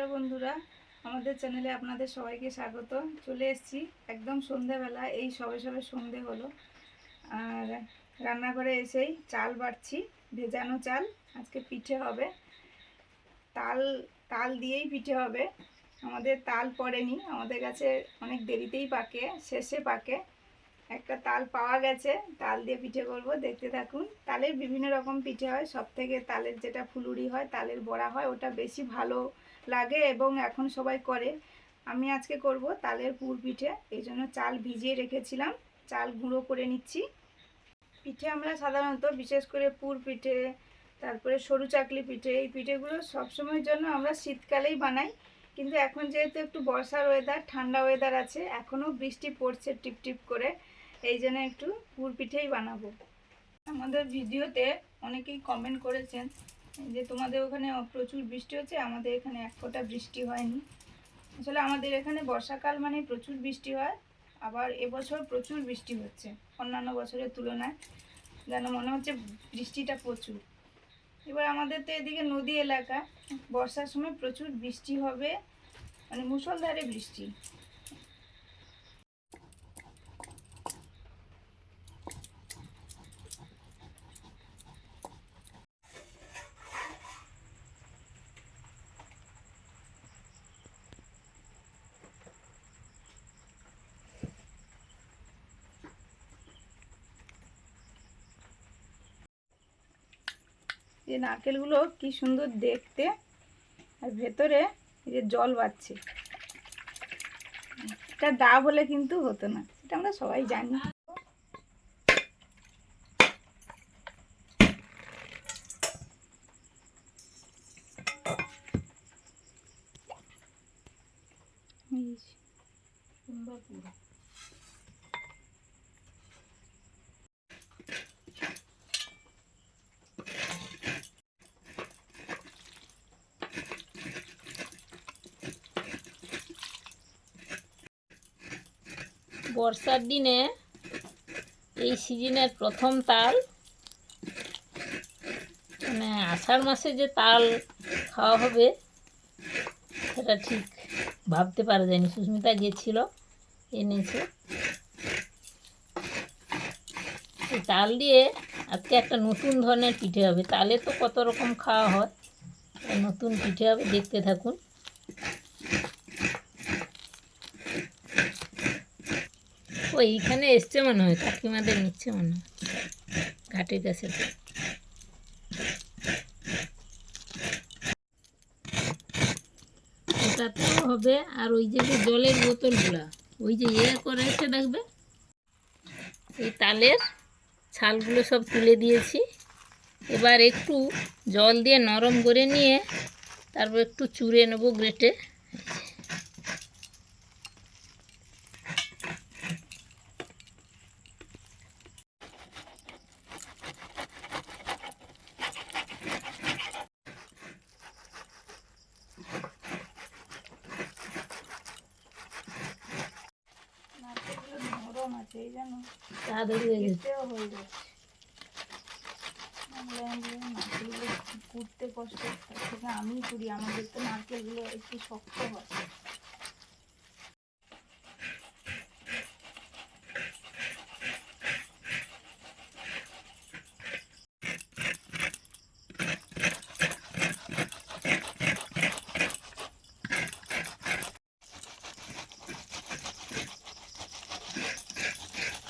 নমস্কার বন্ধুরা, আমাদের চ্যানেলে আপনাদের সবাইকে স্বাগত। চলে এসেছি একদম সন্ধেবেলা এই সবে সবে সন্ধে হলো। আর রান্নাঘরে এসেই চাল বাড়ছি ভেজানো চাল, আজকে পিঠে হবে। তাল তাল দিয়েই পিঠে হবে। আমাদের তাল পড়েনি, আমাদের কাছে অনেক দেরিতেই পাকে, শেষে পাকে। একটা তাল পাওয়া গেছে, তাল দিয়ে পিঠে করব, দেখতে থাকুন। তালের বিভিন্ন রকম পিঠে হয় সব থেকে তালের যেটা ফুলুরি হয়, তালের বড়া হয়, ওটা বেশি ভালো লাগে এবং এখন সবাই করে। আমি আজকে করব তালের পুর পিঠে। এই জন্য চাল ভিজিয়ে রেখেছিলাম। চাল গুঁড়ো করে নিচ্ছি। পিঠে আমরা সাধারণত বিশেষ করে পুর পিঠে, তারপরে সরু চাকলি পিঠে, এই পিঠেগুলো সবসময়ের জন্য আমরা শীতকালেই বানাই। কিন্তু এখন যেহেতু একটু বর্ষার ওয়েদার ঠান্ডা ওয়েদার আছে এখনও বৃষ্টি পড়ছে টিপ টিপ করে। এই জন্য একটু পুর পিঠেই বানাবো। আমাদের ভিডিওতে অনেকেই কমেন্ট করেছেন যে তোমাদের ওখানে প্রচুর বৃষ্টি হচ্ছে, আমাদের এখানে এক ফোঁটা বৃষ্টি হয়নি। আসলে আমাদের এখানে বর্ষাকাল মানে প্রচুর বৃষ্টি হয়, আবার এবছর প্রচুর বৃষ্টি হচ্ছে, অন্যান্য বছরের তুলনায়। যেন মনে হচ্ছে বৃষ্টিটা প্রচুর। এবার আমাদের তো এদিকে নদী এলাকা, বর্ষার সময় প্রচুর বৃষ্টি হবে মানে মুষলধারে বৃষ্টি। যে নারকেলগুলো কি সুন্দর দেখতে। আর ভেতরে এই যে জল বাচ্ছে এটা দা হলে কিন্তু হতো না এটা আমরা সবাই জানি। এই সুন্দর বর্ষার দিনে এই সিজনের প্রথম তাল। মানে আষাঢ় মাসে যে তাল খাওয়া হবে, সেটা ঠিক ভাবতে পারা যায়নি। সুস্মিতা গেছিল এনেছে এই তাল দিয়ে আজকে একটা নতুন ধরনের পিঠে হবে। তালে তো কত রকম খাওয়া হয় নতুন পিঠে হবে, দেখতে থাকুন। এইখানে এসছে মনে হয়, কাকিমাদের নিচ্ছে মনে হয়। ঘাটের কাছে। হবে, আর ওই যে জলের বোতলগুলা, ওই যে ইয়ে করে এসে দেখবে? এই তালের ছালগুলো সব তুলে দিয়েছি। এবার একটু জল দিয়ে নরম করে নিয়ে, তারপর একটু চুড়ে নেব গ্রেটে নারকেলগুলো তাড়াতাড়ি হয়ে গেছে। হয়ে কষ্ট থেকে আমি করি আমাদের তো নারকেলগুলো একটু শক্ত হয়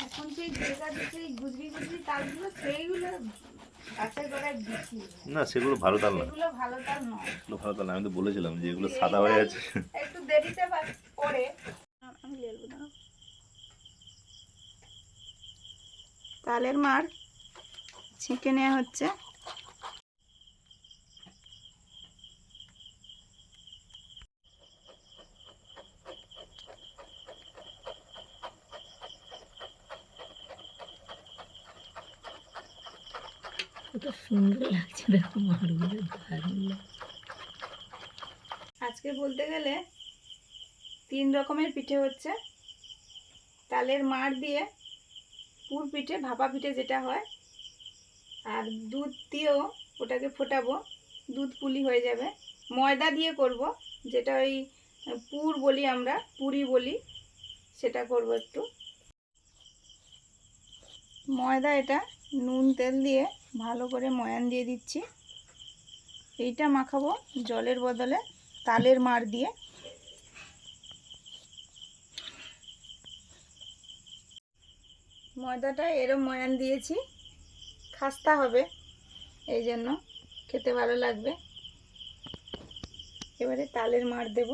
এখন সেই যেটা সেই গুজরি গুজরি তালগুলো সেইগুলো গাছের গোড়ায় দিচ্ছি না সেগুলো ভালো তাল না। সেগুলো ভালো তাল ভালো তাল না আমি তো বলেছিলাম যে এগুলো সাদা হয়ে আছে। একটু দেরিতে পরে। আমি লেবু দাও। তালের মার ছিঁকে নেওয়া হচ্ছে কত সুন্দর লাগছে দেখো মাড়গুলো ধারগুলো আজকে বলতে গেলে তিন রকমের পিঠে হচ্ছে। তালের মাড় দিয়ে পুর পিঠে, ভাপা পিঠে যেটা হয়, আর দুধ দিয়েও ওটাকে ফোটাবো, দুধ পুলি হয়ে যাবে। ময়দা দিয়ে করব, যেটা ওই পুর বলি আমরা, পুরি বলি, সেটা করব একটু। ময়দা এটা নুন তেল দিয়ে ভালো করে ময়ান দিয়ে দিচ্ছি। এইটা মাখাবো জলের বদলে তালের মার দিয়ে। ময়দাটা এরম ময়ান দিয়েছি, খাস্তা হবে, এই জন্য খেতে ভালো লাগবে। এবারে তালের মার দেব।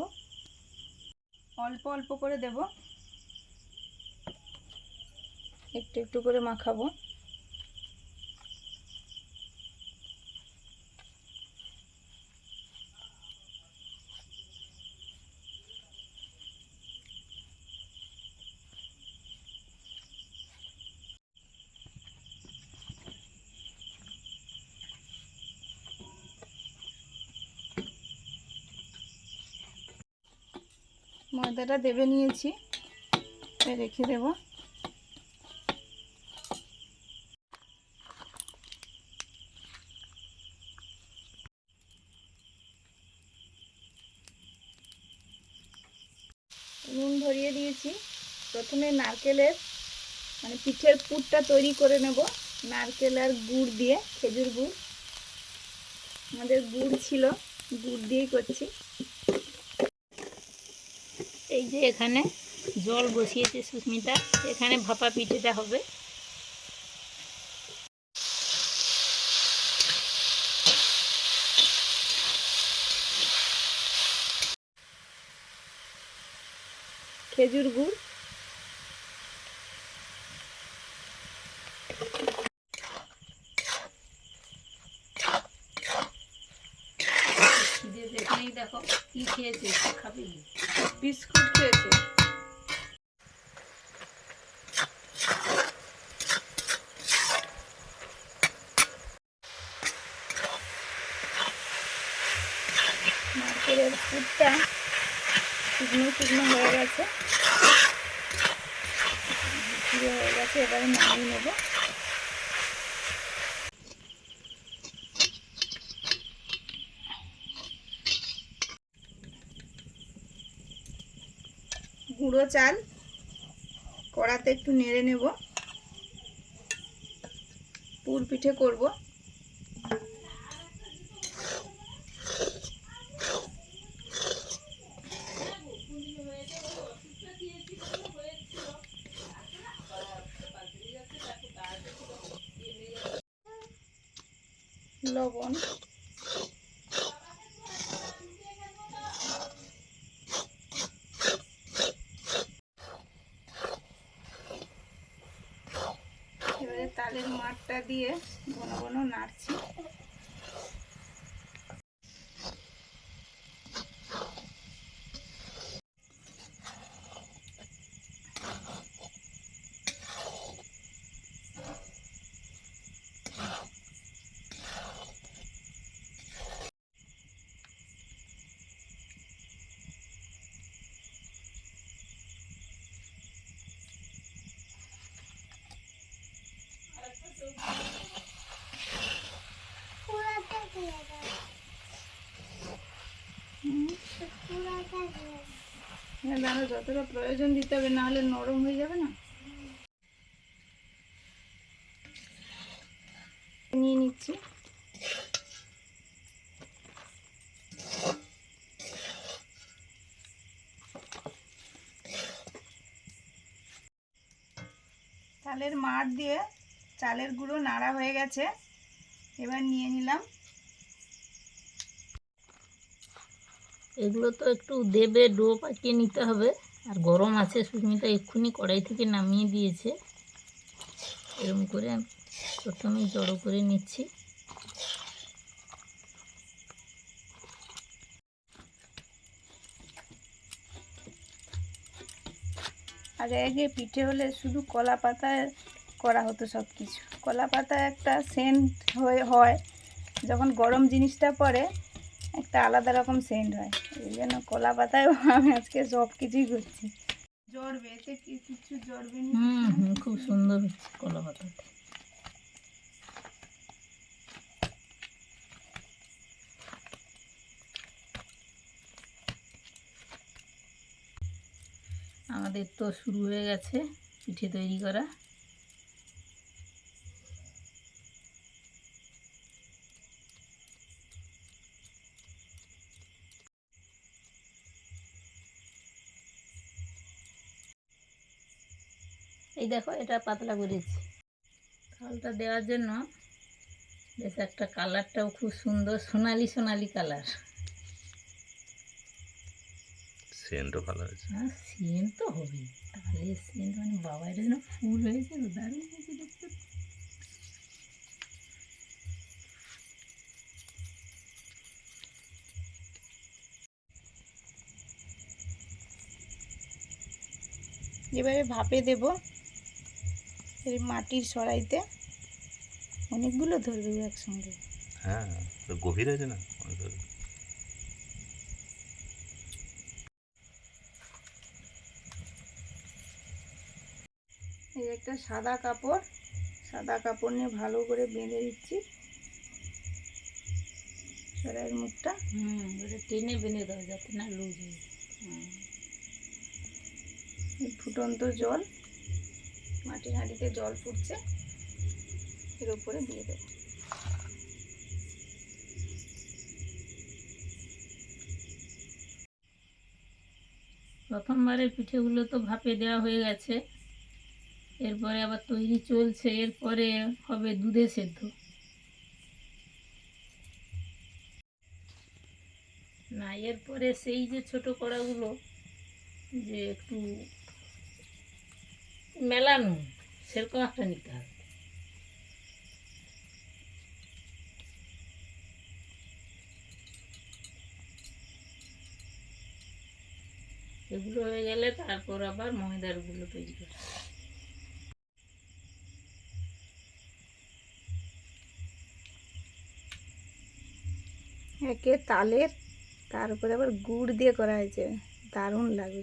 অল্প অল্প করে দেব। একটু একটু করে মাখাবো। ময়দাটা দেবে নিয়েছি। রেখে দেব। নুন ধরিয়ে দিয়েছি। প্রথমে নারকেলের মানে পিঠের পুরটা তৈরি করে নেব। নারকেল আর গুড় দিয়ে, খেজুর গুড়। আমাদের গুড় ছিল, গুড় দিয়েই করছি। এই যে এখানে জল বসিয়েছে সুস্মিতা এখানে ভাপা পিঠেটা হবে। খেজুর গুড় যে যেখানেই দেখো কি খেয়েছে সে খাবে কি? বিস্কুট খেয়েছে নারকেলের পুরটা শুকনো শুকনো হয়ে গেছে। পুরো হয়ে গেছে, এবারে নামিয়ে নেব। গুঁড়ো চাল কড়াতে একটু নেড়ে নেব। পুর পিঠে করব। লবণ যতটা প্রয়োজন দিতে হবে, না হলে নরম হয়ে যাবে না? নিয়ে নিচ্ছি। চালের মাঠ দিয়ে চালের গুঁড়ো নাড়া হয়ে গেছে। এবার নিয়ে নিলাম। এগুলো তো একটু দেবে ডো পাকিয়ে নিতে হবে। আর গরম আছে সুস্মিতা এক্ষুনি কড়াই থেকে নামিয়ে দিয়েছে। এরকম করে প্রথমে জড়ো করে নিচ্ছি। আগে আগে পিঠে হলে শুধু কলা পাতায় করা হতো সব কিছু কলা পাতা একটা সেন্ট হয়ে, হয়, যখন গরম জিনিসটা পরে, একটা আলাদা রকম সেন্ট হয়। এই জন্য কলা পাতায় আমি আজকে সব কিছুই করছি হুম খুব সুন্দর হচ্ছে আমাদের তো শুরু হয়ে গেছে পিঠে তৈরি করা। এই দেখো এটা পাতলা করেছি থালটা দেওয়ার জন্য বেশ একটা কালারটাও খুব সুন্দর সোনালি সোনালি কালার। সেন্টও ভালো আছে হ্যাঁ সেন্ট তো হবেই। তাহলে সেন্ট মানে বাবা এটা যেন ফুল হয়েছে তো দারুণ হয়েছে দেখতে। এবারে ভাপে দেব। এই মাটির সরাইতে অনেকগুলো ধরবে একসঙ্গে। হ্যাঁ গভীর আছে না? অনেক এই একটা সাদা কাপড় সাদা কাপড় নিয়ে ভালো করে বেঁধে দিচ্ছি। সরাইয়ের মুখটা। হুম ওটা টেনে বেঁধে দাও যাতে না লুজ হয়। ফুটন্ত জল। মাটির হাঁড়িতে জল ফুটছে এর উপরে দিয়ে দেবো। প্রথমবারের পিঠেগুলো তো ভাপে দেওয়া হয়ে গেছে। এরপরে আবার তৈরি চলছে, এরপরে হবে দুধে সেদ্ধ। না, এরপরে সেই যে ছোট কড়াগুলো, যে একটু মেলানো, সেরকম একটা নিতে হবে। এগুলো হয়ে গেলে তারপর আবার ময়দারগুলো তৈরি করা একে তালের, তার উপরে আবার গুড় দিয়ে করা হয়েছে। দারুণ লাগে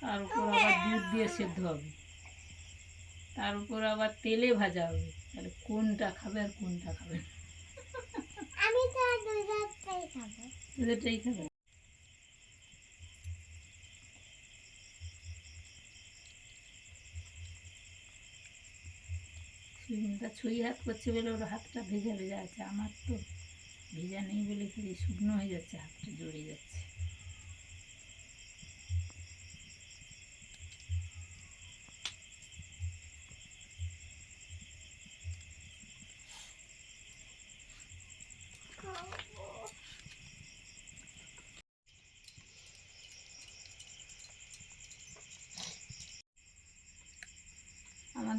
তার উপর আবার দুধ দিয়ে সেদ্ধ হবে। তার উপর আবার তেলে ভাজা হবে। তাহলে কোনটা খাবে আর কোনটা খাবে না। আমি তো দুধটাই খাব। দুধেরটাই খাবে? সুমিতা ছুঁই হাত করছে বলে ওর হাতটা ভেজা ভেজা আছে। আমার তো ভেজা নেই বলে কি শুকনো হয়ে যাচ্ছে হাতটা জড়িয়ে যাচ্ছে।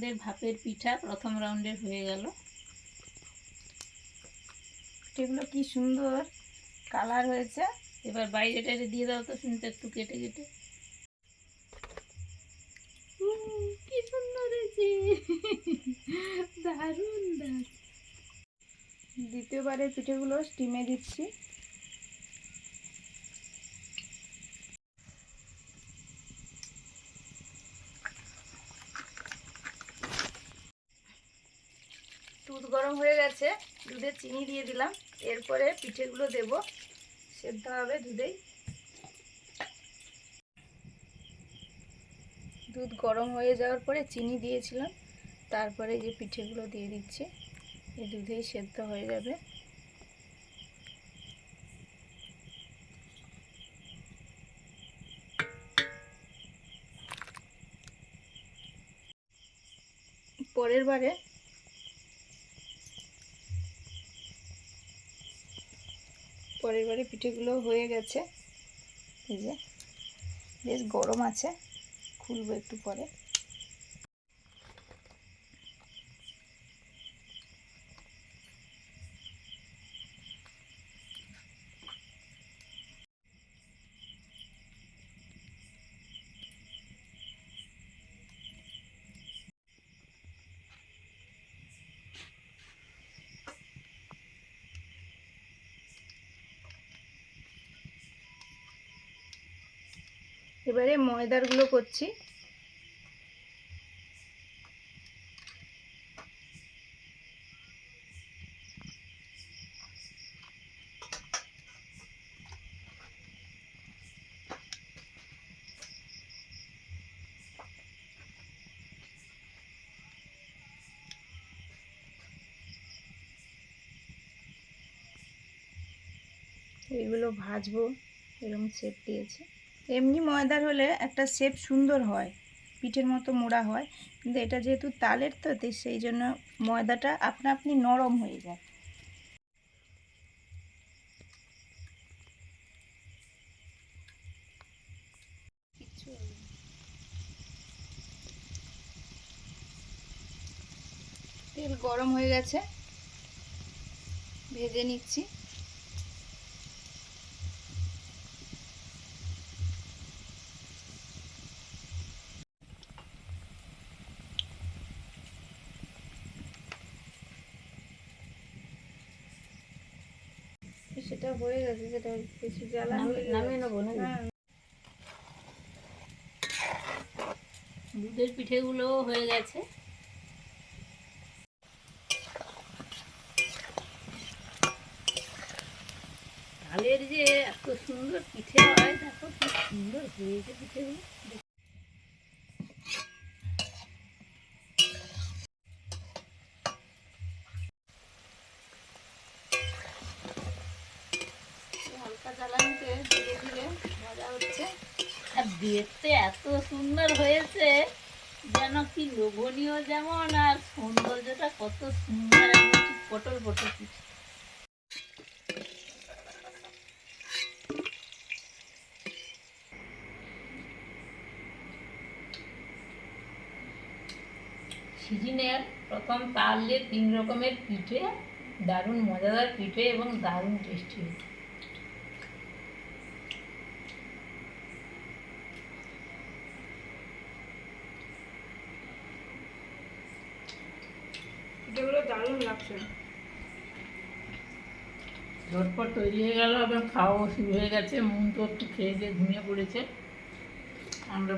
আমাদের ভাপের পিঠা প্রথম রাউন্ডের হয়ে গেল। এগুলো কি সুন্দর কালার হয়েছে। এবার বাইরে টাইরে দিয়ে দাও তো শুনতে একটু কেটে কেটে। কি সুন্দর হয়েছে। দারুণ দারুণ। দ্বিতীয়বারের পিঠেগুলো স্টিমে দিচ্ছি দুধ গরম হয়ে গেছে দুধে চিনি দিয়ে দিলাম। এরপরে পিঠেগুলো দেব। সেদ্ধ হবে দুধেই। দুধ গরম হয়ে যাওয়ার পরে চিনি দিয়েছিলাম। তারপরে যে পিঠেগুলো দিয়ে দিচ্ছি এই দুধেই সেদ্ধ হয়ে যাবে। পরের বারে পরের বারে পিঠেগুলো হয়ে গেছে। এই যে বেশ গরম আছে খুলবো একটু পরে। এবারে ময়দারগুলো করছি। এইগুলো ভাজবো এরকম সেট দিয়েছে। এমনি ময়দার হলে একটা শেপ সুন্দর হয়, পিঠের মতো মোড়া হয়, কিন্তু এটা যেহেতু তালের তো সেই জন্য ময়দাটা আপনা আপনি নরম হয়ে যায়। তেল গরম হয়ে গেছে, ভেজে নিচ্ছি। সেটা হয়ে গেছে বেশি জ্বালা নামিয়ে- হয়ে গেছে। নেব নাকি? হ্যাঁ দুধের পিঠেগুলো হয়ে গেছে তালের যে এত সুন্দর পিঠে হয় দেখো কি সুন্দর হয়েছে পিঠেগুলো হচ্ছে। আর দেখতে এত সুন্দর হয়েছে, যেন কি লোভনীয় যেমন, আর সৌন্দর্যটা কত সুন্দর পটল পটল সিজনের প্রথম তাহলে তিন রকমের পিঠে, দারুণ মজাদার পিঠে এবং দারুণ টেস্টি হয়েছে পিঠেগুলো দারুণ লাগছে। ঝটপট তৈরি হয়ে গেল এবং খাওয়াও শুরু হয়ে গেছে। মন তো একটু খেয়ে দিয়ে ঘুমিয়ে পড়েছে। আমরা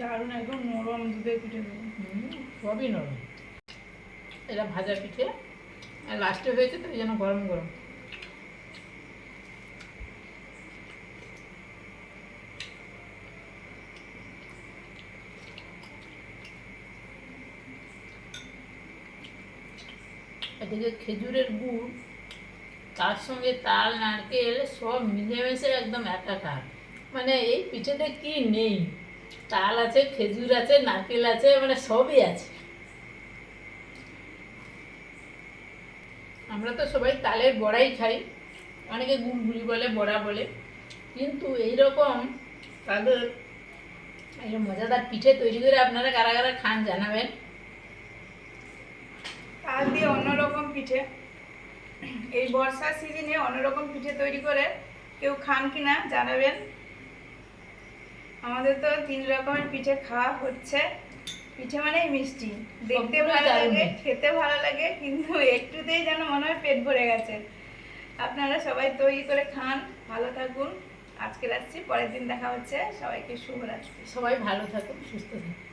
দারুণ একদম নরম দুধের পিঠেগুলো হুম, সবই নরম। এটা ভাজা পিঠে। লাস্টে হয়েছে তো জন্য গরম গরম। এদিকে খেজুরের গুড়, তার সঙ্গে তাল, নারকেল সব মিলেমিশে একদম একাকার। মানে এই পিঠেতে কি নেই? তাল আছে, খেজুর আছে, নারকেল আছে মানে সবই আছে। আমরা তো সবাই তালের বড়াই খাই। অনেকে গুড়গুড়ি বলে, বড়া বলে। কিন্তু এই রকম তাদের এই মজাদার পিঠে তৈরি করে আপনারা কারা কারা খান জানাবেন। তাল দিয়ে অন্যরকম পিঠে। এই বর্ষার সিজনে অন্যরকম পিঠে তৈরি করে কেউ খান কিনা জানাবেন। আমাদের তো তিন রকমের পিঠে খাওয়া হচ্ছে। পিঠে মানেই মিষ্টি। দেখতে ভালো লাগে খেতে ভালো লাগে কিন্তু একটুতেই যেন মনে হয় পেট ভরে গেছে। আপনারা সবাই তৈরি করে খান ভালো থাকুন। আজকে রাখছি পরের দিন দেখা হচ্ছে। সবাইকে শুভরাত্রি। সবাই ভালো থাকুন সুস্থ থাকুন।